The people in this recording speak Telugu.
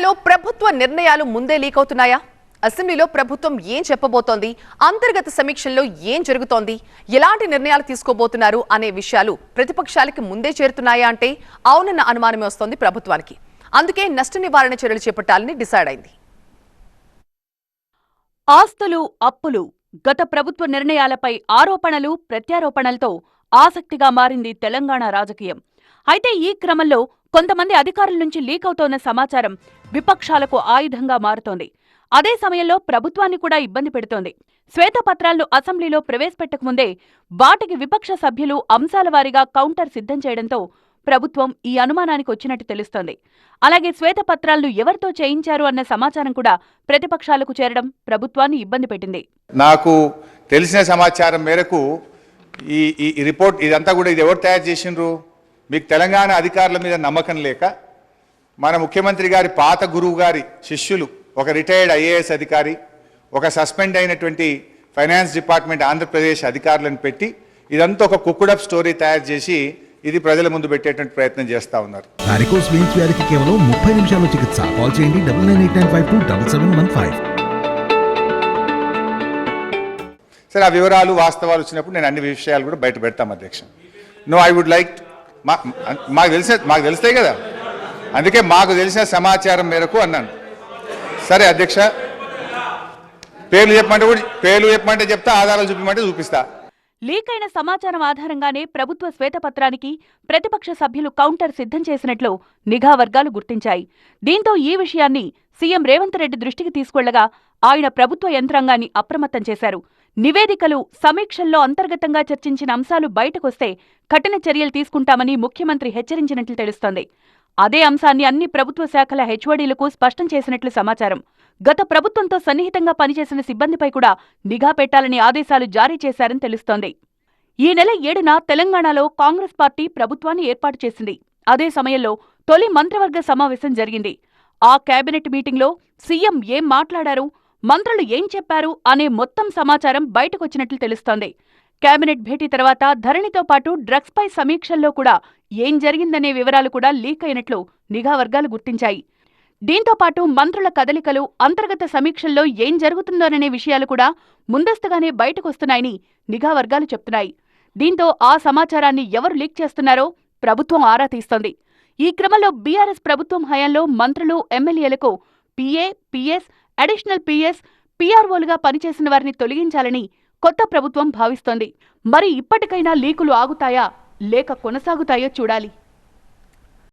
తెలంగాణలో ప్రభుత్వ నిర్ణయాలు ముందే లీక్ అవుతున్నాయా? అసెంబ్లీలో ప్రభుత్వం ఏం చెప్పబోతోంది? అంతర్గత సమీక్షల్లో ఏం జరుగుతోంది? ఎలాంటి నిర్ణయాలు తీసుకోబోతున్నారు అనే విషయాలు ప్రతిపక్షాలకి ముందే చేరుతున్నాయా అంటే అవునన్న అనుమానమే వస్తోంది ప్రభుత్వానికి. అందుకే నష్ట నివారణ చర్యలు చేపట్టాలని డిసైడ్ అయింది. ఆస్తులు అప్పులు గత ప్రభుత్వ నిర్ణయాలపై ఆరోపణలు ప్రత్యారోపణలతో ఆసక్తిగా మారింది తెలంగాణ రాజకీయం. అయితే ఈ క్రమంలో కొంతమంది అధికారుల నుంచి లీక్ అవుతోన్న సమాచారం విపక్షాలకు ఆయుధంగా మారుతోంది. అదే సమయంలో ప్రభుత్వాన్ని కూడా ఇబ్బంది పెడుతోంది. శ్వేతపత్రాలను అసెంబ్లీలో ప్రవేశపెట్టకముందే వాటికి విపక్ష సభ్యులు అంశాల వారీగా కౌంటర్ సిద్ధం చేయడంతో ప్రభుత్వం ఈ అనుమానానికి వచ్చినట్టు తెలుస్తోంది. అలాగే శ్వేతపత్రాలను ఎవరితో చేయించారు అన్న సమాచారం కూడా ప్రతిపక్షాలకు చేరడం ప్రభుత్వాన్ని ఇబ్బంది పెట్టింది. నాకు తెలిసిన సమాచారం మేరకు ఈ ఈ రిపోర్ట్ ఇదంతా కూడా ఇది ఎవరు తయారు చేసిండ్రు? మీకు తెలంగాణ అధికారుల మీద నమ్మకం లేక మన ముఖ్యమంత్రి గారి పాత గురువు గారి శిష్యులు ఒక రిటైర్డ్ ఐఏఎస్ అధికారి ఒక సస్పెండ్ అయినటువంటి ఫైనాన్స్ డిపార్ట్మెంట్ ఆంధ్రప్రదేశ్ అధికారులను పెట్టి ఇదంతా ఒక కుక్కుడప్ స్టోరీ తయారు చేసి ఇది ప్రజల ముందు పెట్టేటువంటి ప్రయత్నం చేస్తూ ఉన్నారు. వారికోస్ వెయిన్స్ వ్యాధికి కేవలం ముప్పై నిమిషాల్లో చికిత్స. కాల్ చేయండి double nine eight nine five two double seven one five సరే ఆ వివరాలు వాస్తవాలు వచ్చినప్పుడు నేను అన్ని విషయాలు కూడా బయట పెడతాం అధ్యక్ష. నో ఐ వుడ్ లైక్ మాకు తెలిసే మాకు తెలుస్తాయి కదా. అందుకే మాకు తెలిసిన సమాచారం మేరకు అన్నాను. సరే అధ్యక్ష పేర్లు చెప్పమంటే కూడా పేర్లు చెప్పమంటే చెప్తా ఆధారాలు చూపించమంటే చూపిస్తా. లీక్ అయిన సమాచారం ఆధారంగానే ప్రభుత్వ శ్వేతపత్రానికి ప్రతిపక్ష సభ్యులు కౌంటర్ సిద్ధం చేసినట్లు నిఘా వర్గాలు గుర్తించాయి. దీంతో ఈ విషయాన్ని సీఎం రేవంత్ రెడ్డి దృష్టికి తీసుకెళ్ళగా ఆయన ప్రభుత్వ యంత్రాంగాన్ని అప్రమత్తం చేశారు. నివేదికలు సమీక్షల్లో అంతర్గతంగా చర్చించిన అంశాలు బయటకొస్తే కఠిన చర్యలు తీసుకుంటామని ముఖ్యమంత్రి హెచ్చరించినట్లు తెలుస్తోంది. అదే అంశాన్ని అన్ని ప్రభుత్వ శాఖల హెచ్ఓడీలకు స్పష్టం చేసినట్లు సమాచారం. గత ప్రభుత్వంతో సన్నిహితంగా పనిచేసిన సిబ్బందిపై కూడా నిఘా పెట్టాలని ఆదేశాలు జారీ చేశారని తెలుస్తోంది. ఈ నెల ఏడున తెలంగాణలో కాంగ్రెస్ పార్టీ ప్రభుత్వాన్ని ఏర్పాటు చేసింది. అదే సమయంలో తొలి మంత్రివర్గ సమావేశం జరిగింది. ఆ కేబినెట్ మీటింగ్లో సీఎం ఏం మాట్లాడారు? మంత్రులు ఏం చెప్పారు అనే మొత్తం సమాచారం బయటకొచ్చినట్లు తెలుస్తోంది. కేబినెట్ భేటీ తర్వాత ధరణితో పాటు డ్రగ్స్పై సమీక్షల్లో కూడా ఏం జరిగిందనే వివరాలు కూడా లీక్ అయినట్లు నిఘా వర్గాలు గుర్తించాయి. దీంతో పాటు మంత్రుల కదలికలు అంతర్గత సమీక్షల్లో ఏం జరుగుతుందోననే విషయాలు కూడా ముందస్తుగానే బయటకొస్తున్నాయని నిఘా వర్గాలు చెప్తున్నాయి. దీంతో ఆ సమాచారాన్ని ఎవరు లీక్ చేస్తున్నారో ప్రభుత్వం ఆరా తీస్తోంది. ఈ క్రమంలో బీఆర్ఎస్ ప్రభుత్వం హయాంలో మంత్రులు ఎమ్మెల్యేలకు పీఏ పీఎస్ అడిషనల్ పీఎస్ పీఆర్ఓలుగా పనిచేసిన వారిని తొలగించాలని కొత్త ప్రభుత్వం భావిస్తోంది. మరి ఇప్పటికైనా లీకులు ఆగుతాయా? లేక కొనసాగుతాయో చూడాలి.